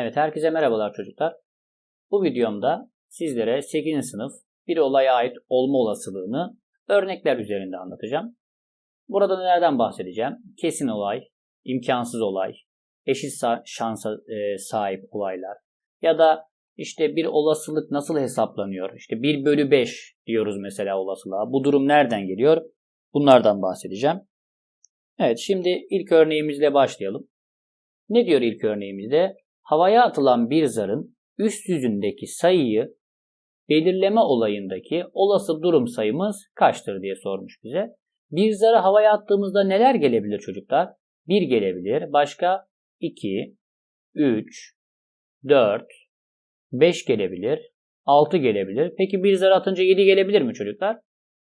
Evet herkese merhabalar çocuklar. Bu videomda sizlere 8. sınıf bir olaya ait olma olasılığını örnekler üzerinde anlatacağım. Burada nelerden bahsedeceğim? Kesin olay, imkansız olay, eşit şansa e, sahip olaylar ya da işte bir olasılık nasıl hesaplanıyor? İşte 1 bölü 5 diyoruz mesela olasılığa. Bu durum nereden geliyor? Bunlardan bahsedeceğim. Evet şimdi ilk örneğimizle başlayalım. Ne diyor ilk örneğimizde? Havaya atılan bir zarın üst yüzündeki sayıyı belirleme olayındaki olası durum sayımız kaçtır diye sormuş bize. Bir zarı havaya attığımızda neler gelebilir çocuklar? 1 gelebilir. Başka 2, 3, 4, 5 gelebilir. 6 gelebilir. Peki bir zar atınca 7 gelebilir mi çocuklar?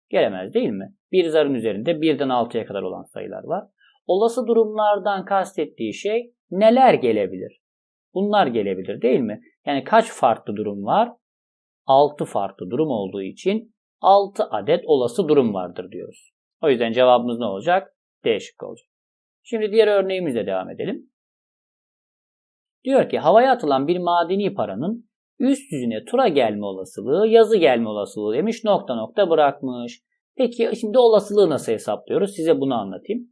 Gelemez değil mi? Bir zarın üzerinde 1'den 6'ya kadar olan sayılar var. Olası durumlardan kastettiği şey neler gelebilir? Bunlar gelebilir değil mi? Yani kaç farklı durum var? 6 farklı durum olduğu için 6 adet olası durum vardır diyoruz. O yüzden cevabımız ne olacak? D şıkkı olacak. Şimdi diğer örneğimizle devam edelim. Diyor ki havaya atılan bir madeni paranın üst yüzüne tura gelme olasılığı, yazı gelme olasılığı demiş nokta nokta bırakmış. Peki şimdi olasılığı nasıl hesaplıyoruz? Size bunu anlatayım.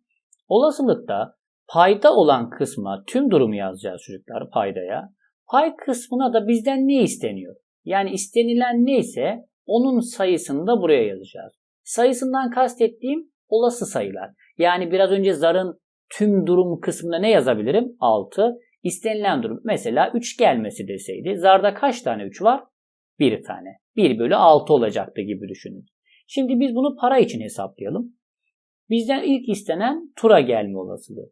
Olasılıkta payda olan kısma tüm durumu yazacağız çocuklar paydaya. Pay kısmına da bizden ne isteniyor? Yani istenilen neyse onun sayısını da buraya yazacağız. Sayısından kastettiğim olası sayılar. Yani biraz önce zarın tüm durum kısmında ne yazabilirim? 6. İstenilen durum mesela 3 gelmesi deseydi. Zarda kaç tane 3 var? 1 tane. 1 bölü 6 olacaktı gibi düşünün. Şimdi biz bunu para için hesaplayalım. Bizden ilk istenen tura gelme olasılığı.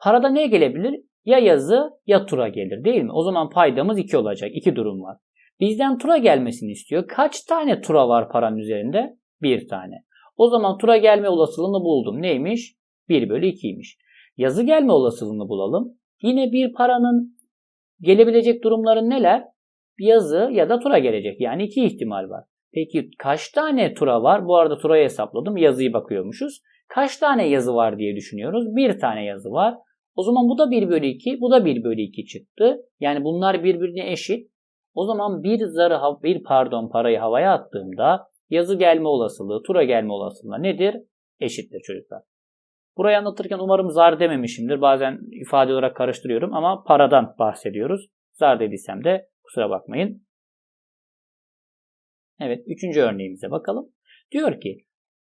Parada ne gelebilir? Ya yazı ya tura gelir değil mi? O zaman paydamız 2 olacak. 2 durum var. Bizden tura gelmesini istiyor. Kaç tane tura var paranın üzerinde? 1 tane. O zaman tura gelme olasılığını buldum. Neymiş? 1 bölü 2'ymiş. Yazı gelme olasılığını bulalım. Yine bir paranın gelebilecek durumları neler? Yazı ya da tura gelecek. Yani iki ihtimal var. Peki kaç tane tura var? Bu arada turayı hesapladım. Yazıyı bakıyormuşuz. Kaç tane yazı var diye düşünüyoruz. Bir tane yazı var. O zaman bu da 1 bölü 2, bu da 1 bölü 2 çıktı. Yani bunlar birbirine eşit. O zaman bir zarı, bir pardon parayı havaya attığımda yazı gelme olasılığı, tura gelme olasılığı nedir? Eşittir çocuklar. Burayı anlatırken umarım zar dememişimdir. Bazen ifade olarak karıştırıyorum ama paradan bahsediyoruz. Zar dediysem de kusura bakmayın. Evet, üçüncü örneğimize bakalım. Diyor ki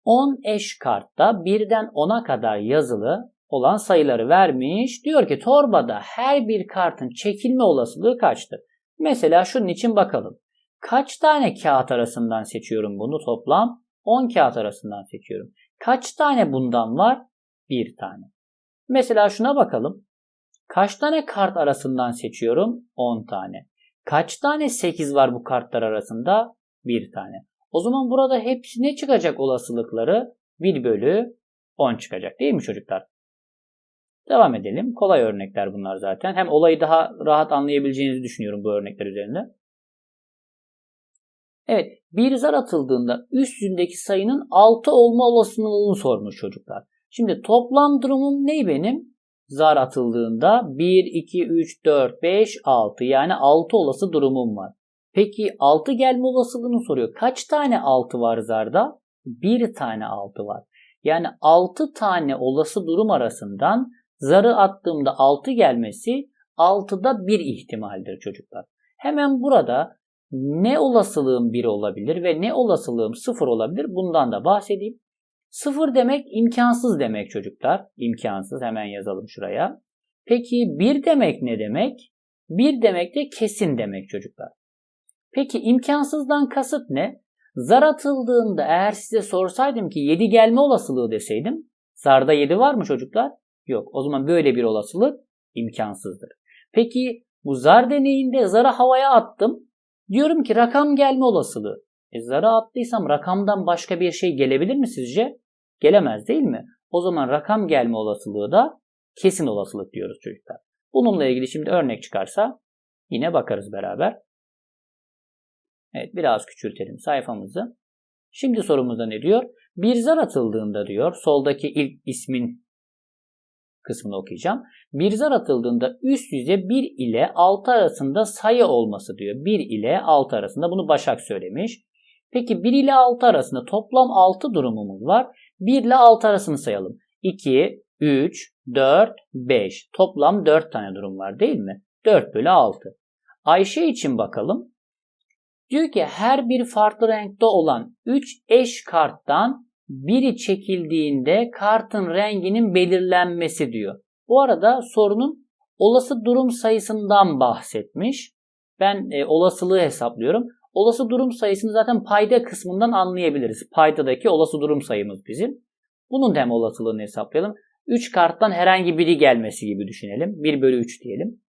10 eş kartta birden 10'a kadar yazılı olan sayıları vermiş. Diyor ki torbada her bir kartın çekilme olasılığı kaçtır? Mesela şunun için bakalım. Kaç tane kağıt arasından seçiyorum bunu toplam? 10 kağıt arasından seçiyorum. Kaç tane bundan var? Bir tane. Mesela şuna bakalım. Kaç tane kart arasından seçiyorum? 10 tane. Kaç tane 8 var bu kartlar arasında? Bir tane. O zaman burada hepsi ne çıkacak olasılıkları? 1 bölü 10 çıkacak değil mi çocuklar? Devam edelim. Kolay örnekler bunlar zaten. Hem olayı daha rahat anlayabileceğinizi düşünüyorum bu örnekler üzerinde. Evet, bir zar atıldığında üst yüzündeki sayının 6 olma olasılığını sormuş çocuklar. Şimdi toplam durumum ne benim? Zar atıldığında 1, 2, 3, 4, 5, 6 yani 6 olası durumum var. Peki 6 gelme olasılığını soruyor. Kaç tane 6 var zarda? 1 tane 6 var. Yani 6 tane olası durum arasından zarı attığımda 6 gelmesi 6'da bir ihtimaldir çocuklar. Hemen burada ne olasılığım 1 olabilir ve ne olasılığım 0 olabilir bundan da bahsedeyim. 0 demek imkansız demek çocuklar. İmkansız hemen yazalım şuraya. Peki 1 demek ne demek? 1 demek de kesin demek çocuklar. Peki imkansızdan kasıt ne? Zar atıldığında eğer size sorsaydım ki 7 gelme olasılığı deseydim. Zarda 7 var mı çocuklar? Yok. O zaman böyle bir olasılık imkansızdır. Peki bu zar deneyinde zarı havaya attım. Diyorum ki rakam gelme olasılığı. E zara attıysam rakamdan başka bir şey gelebilir mi sizce? Gelemez değil mi? O zaman rakam gelme olasılığı da kesin olasılık diyoruz çocuklar. Bununla ilgili şimdi örnek çıkarsa yine bakarız beraber. Evet biraz küçültelim sayfamızı. Şimdi sorumuzda ne diyor? Bir zar atıldığında diyor soldaki ilk ismin kısmını okuyacağım. Bir zar atıldığında üst yüze 1 ile 6 arasında sayı olması diyor. 1 ile 6 arasında bunu Başak söylemiş. Peki 1 ile 6 arasında toplam 6 durumumuz var. 1 ile 6 arasını sayalım. 2, 3, 4, 5. Toplam 4 tane durum var değil mi? 4 bölü 6. Ayşe için bakalım. Diyor ki her bir farklı renkte olan 3 eş karttan biri çekildiğinde kartın renginin belirlenmesi diyor. Bu arada sorunun olası durum sayısından bahsetmiş. Ben e, olasılığı hesaplıyorum. Olası durum sayısını zaten payda kısmından anlayabiliriz. Paydadaki olası durum sayımız bizim. Bunun da hem olasılığını hesaplayalım. 3 karttan herhangi biri gelmesi gibi düşünelim. 1 bölü 3 diyelim.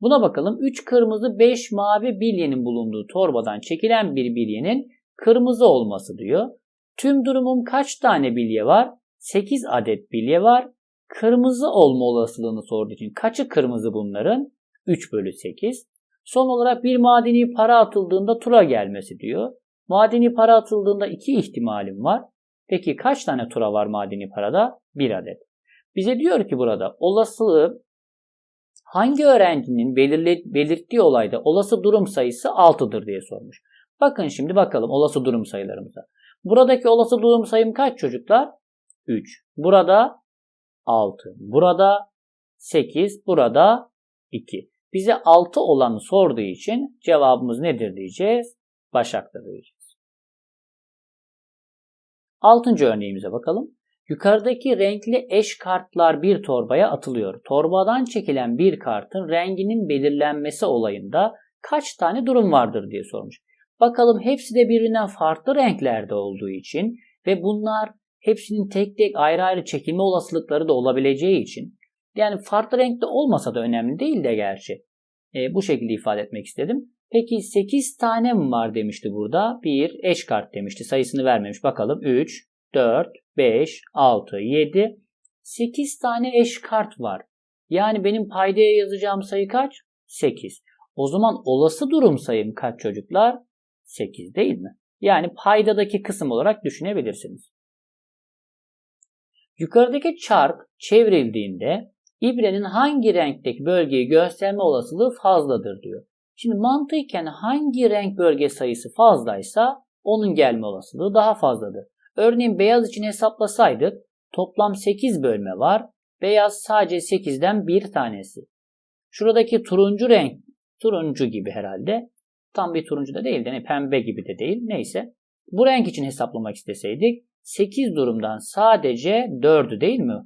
Buna bakalım. 3 kırmızı 5 mavi bilyenin bulunduğu torbadan çekilen bir bilyenin kırmızı olması diyor. Tüm durumum kaç tane bilye var? 8 adet bilye var. Kırmızı olma olasılığını sorduğu için kaçı kırmızı bunların? 3 bölü 8. Son olarak bir madeni para atıldığında tura gelmesi diyor. Madeni para atıldığında iki ihtimalim var. Peki kaç tane tura var madeni parada? Bir adet. Bize diyor ki burada olasılığı hangi öğrencinin belirli, belirttiği olayda olası durum sayısı 6'dır diye sormuş. Bakın şimdi bakalım olası durum sayılarımıza. Buradaki olası durum sayım kaç çocuklar? 3. Burada 6. Burada 8. Burada 2. Bize 6 olanı sorduğu için cevabımız nedir diyeceğiz? Başak'tır diyeceğiz. Altıncı örneğimize bakalım. Yukarıdaki renkli eş kartlar bir torbaya atılıyor. Torbadan çekilen bir kartın renginin belirlenmesi olayında kaç tane durum vardır diye sormuş. Bakalım hepsi de birbirinden farklı renklerde olduğu için ve bunlar hepsinin tek tek ayrı ayrı çekilme olasılıkları da olabileceği için yani farklı renkte olmasa da önemli değil de gerçi. E, bu şekilde ifade etmek istedim. Peki 8 tane mi var demişti burada? Bir eş kart demişti. Sayısını vermemiş. Bakalım 3, 4, 5, 6, 7. 8 tane eş kart var. Yani benim paydaya yazacağım sayı kaç? 8. O zaman olası durum sayım kaç çocuklar? 8 değil mi? Yani paydadaki kısım olarak düşünebilirsiniz. Yukarıdaki çark çevrildiğinde ibrenin hangi renkteki bölgeyi gösterme olasılığı fazladır diyor. Şimdi mantıken hangi renk bölge sayısı fazlaysa onun gelme olasılığı daha fazladır. Örneğin beyaz için hesaplasaydık toplam 8 bölme var. Beyaz sadece 8'den bir tanesi. Şuradaki turuncu renk turuncu gibi herhalde. Tam bir turuncu da değil de ne pembe gibi de değil. Neyse. Bu renk için hesaplamak isteseydik 8 durumdan sadece 4'ü değil mi?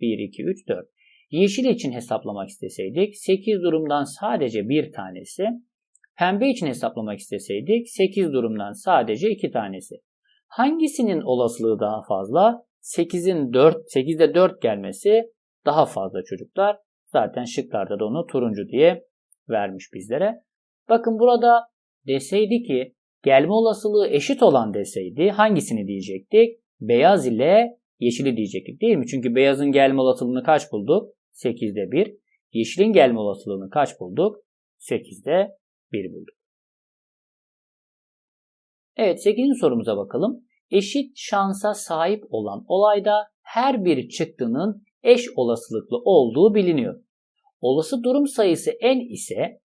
1, 2, 3, 4. Yeşil için hesaplamak isteseydik 8 durumdan sadece bir tanesi. Pembe için hesaplamak isteseydik 8 durumdan sadece 2 tanesi. Hangisinin olasılığı daha fazla? 8'in 4, 8'de 4 gelmesi daha fazla çocuklar. Zaten şıklarda da onu turuncu diye vermiş bizlere. Bakın burada deseydi ki gelme olasılığı eşit olan deseydi hangisini diyecektik? Beyaz ile yeşili diyecektik değil mi? Çünkü beyazın gelme olasılığını kaç bulduk? 8'de 1. Yeşilin gelme olasılığını kaç bulduk? 8'de 1 bulduk. Evet 8. sorumuza bakalım. Eşit şansa sahip olan olayda her bir çıktının eş olasılıklı olduğu biliniyor. Olası durum sayısı n ise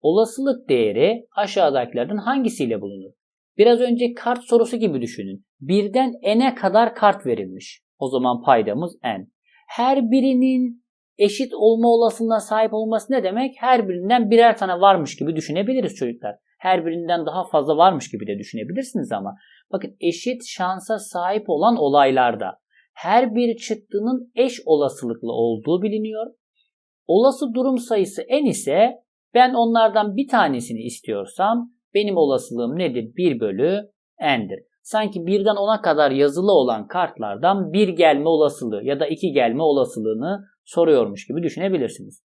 olasılık değeri aşağıdakilerden hangisiyle bulunur? Biraz önce kart sorusu gibi düşünün. Birden n'e kadar kart verilmiş. O zaman paydamız n. Her birinin eşit olma olasılığına sahip olması ne demek? Her birinden birer tane varmış gibi düşünebiliriz çocuklar. Her birinden daha fazla varmış gibi de düşünebilirsiniz ama bakın eşit şansa sahip olan olaylarda her bir çıktının eş olasılıklı olduğu biliniyor. Olası durum sayısı n ise ben onlardan bir tanesini istiyorsam benim olasılığım nedir? 1 bölü n'dir. Sanki birden 10'a kadar yazılı olan kartlardan bir gelme olasılığı ya da iki gelme olasılığını soruyormuş gibi düşünebilirsiniz.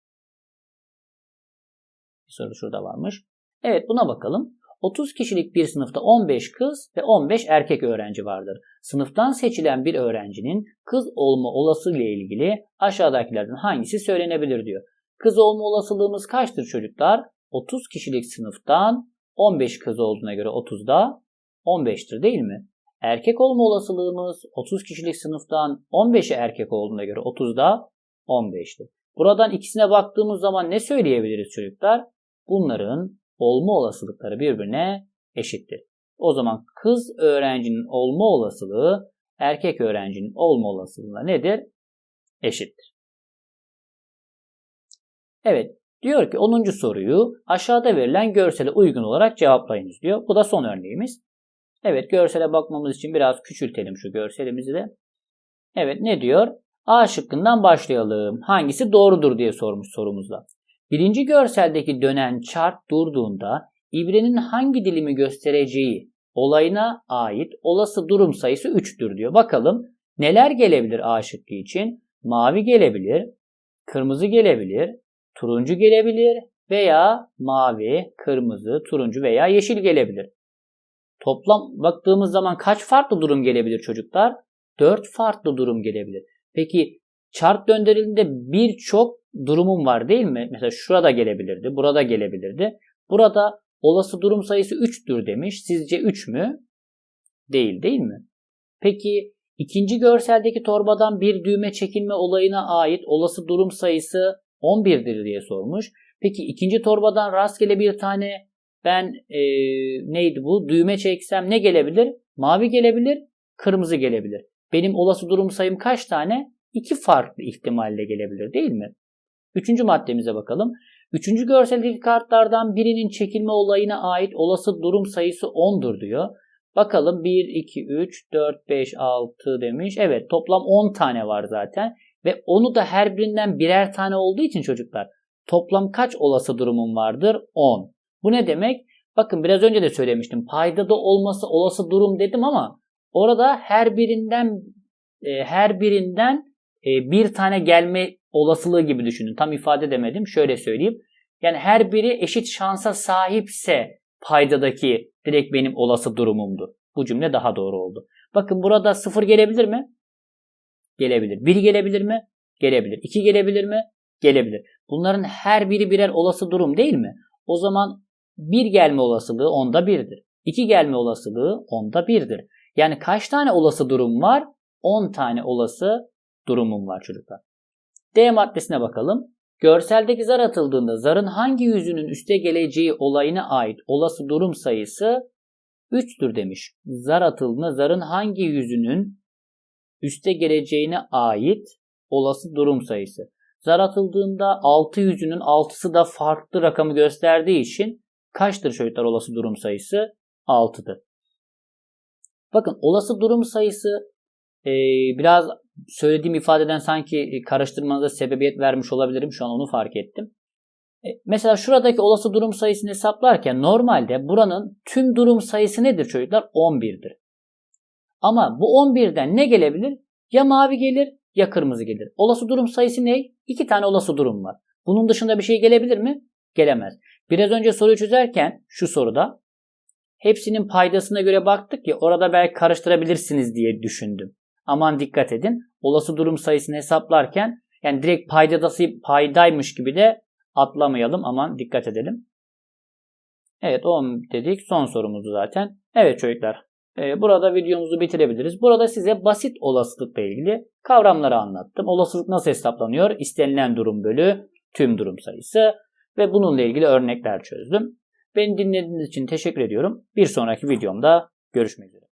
Bir soru şurada varmış. Evet buna bakalım. 30 kişilik bir sınıfta 15 kız ve 15 erkek öğrenci vardır. Sınıftan seçilen bir öğrencinin kız olma olasılığı ile ilgili aşağıdakilerden hangisi söylenebilir diyor. Kız olma olasılığımız kaçtır çocuklar? 30 kişilik sınıftan 15 kız olduğuna göre 30'da 15'tir değil mi? Erkek olma olasılığımız 30 kişilik sınıftan 15'e erkek olduğuna göre 30'da 15'tir. Buradan ikisine baktığımız zaman ne söyleyebiliriz çocuklar? Bunların olma olasılıkları birbirine eşittir. O zaman kız öğrencinin olma olasılığı erkek öğrencinin olma olasılığına nedir? Eşittir. Evet, diyor ki 10. soruyu aşağıda verilen görsele uygun olarak cevaplayınız diyor. Bu da son örneğimiz. Evet, görsele bakmamız için biraz küçültelim şu görselimizi de. Evet, ne diyor? A şıkkından başlayalım. Hangisi doğrudur diye sormuş sorumuzda. Birinci görseldeki dönen çark durduğunda ibrenin hangi dilimi göstereceği olayına ait olası durum sayısı 3'tür diyor. Bakalım neler gelebilir A şıkkı için? Mavi gelebilir, kırmızı gelebilir, turuncu gelebilir veya mavi, kırmızı, turuncu veya yeşil gelebilir. Toplam baktığımız zaman kaç farklı durum gelebilir çocuklar? 4 farklı durum gelebilir. Peki çark döndürüldüğünde birçok durumum var değil mi? Mesela şurada gelebilirdi, burada gelebilirdi. Burada olası durum sayısı 3'tür demiş. Sizce 3 mü? Değil değil mi? Peki ikinci görseldeki torbadan bir düğme çekilme olayına ait olası durum sayısı 11'dir diye sormuş. Peki ikinci torbadan rastgele bir tane ben e, neydi bu düğme çeksem ne gelebilir? Mavi gelebilir, kırmızı gelebilir. Benim olası durum sayım kaç tane? İki farklı ihtimalle gelebilir değil mi? Üçüncü maddemize bakalım. Üçüncü görseldeki kartlardan birinin çekilme olayına ait olası durum sayısı 10'dur diyor. Bakalım 1, 2, 3, 4, 5, 6 demiş. Evet toplam 10 tane var zaten. Ve onu da her birinden birer tane olduğu için çocuklar toplam kaç olası durumum vardır? 10. Bu ne demek? Bakın biraz önce de söylemiştim. Paydada olması olası durum dedim ama orada her birinden e, her birinden e, bir tane gelme olasılığı gibi düşünün. Tam ifade edemedim. Şöyle söyleyeyim. Yani her biri eşit şansa sahipse paydadaki direkt benim olası durumumdu. Bu cümle daha doğru oldu. Bakın burada 0 gelebilir mi? Gelebilir. 1 gelebilir mi? Gelebilir. 2 gelebilir mi? Gelebilir. Bunların her biri birer olası durum değil mi? O zaman 1 gelme olasılığı onda 1'dir. 2 gelme olasılığı onda 1'dir. Yani kaç tane olası durum var? 10 tane olası durumum var çocuklar. D maddesine bakalım. Görseldeki zar atıldığında zarın hangi yüzünün üste geleceği olayına ait olası durum sayısı 3'tür demiş. Zar atıldığında zarın hangi yüzünün üste geleceğine ait olası durum sayısı. Zar atıldığında 6 yüzünün 6'sı da farklı rakamı gösterdiği için kaçtır çocuklar olası durum sayısı? 6'dır. Bakın olası durum sayısı e, biraz söylediğim ifadeden sanki karıştırmanıza sebebiyet vermiş olabilirim. Şu an onu fark ettim. E, mesela şuradaki olası durum sayısını hesaplarken normalde buranın tüm durum sayısı nedir çocuklar? 11'dir. Ama bu 11'den ne gelebilir? Ya mavi gelir ya kırmızı gelir. Olası durum sayısı ne? İki tane olası durum var. Bunun dışında bir şey gelebilir mi? Gelemez. Biraz önce soruyu çözerken şu soruda hepsinin paydasına göre baktık ya orada belki karıştırabilirsiniz diye düşündüm. Aman dikkat edin. Olası durum sayısını hesaplarken yani direkt paydadası paydaymış gibi de atlamayalım. Aman dikkat edelim. Evet 10 dedik. Son sorumuzdu zaten. Evet çocuklar. E, burada videomuzu bitirebiliriz. Burada size basit olasılıkla ilgili kavramları anlattım. Olasılık nasıl hesaplanıyor? İstenilen durum bölü tüm durum sayısı ve bununla ilgili örnekler çözdüm. Beni dinlediğiniz için teşekkür ediyorum. Bir sonraki videomda görüşmek üzere.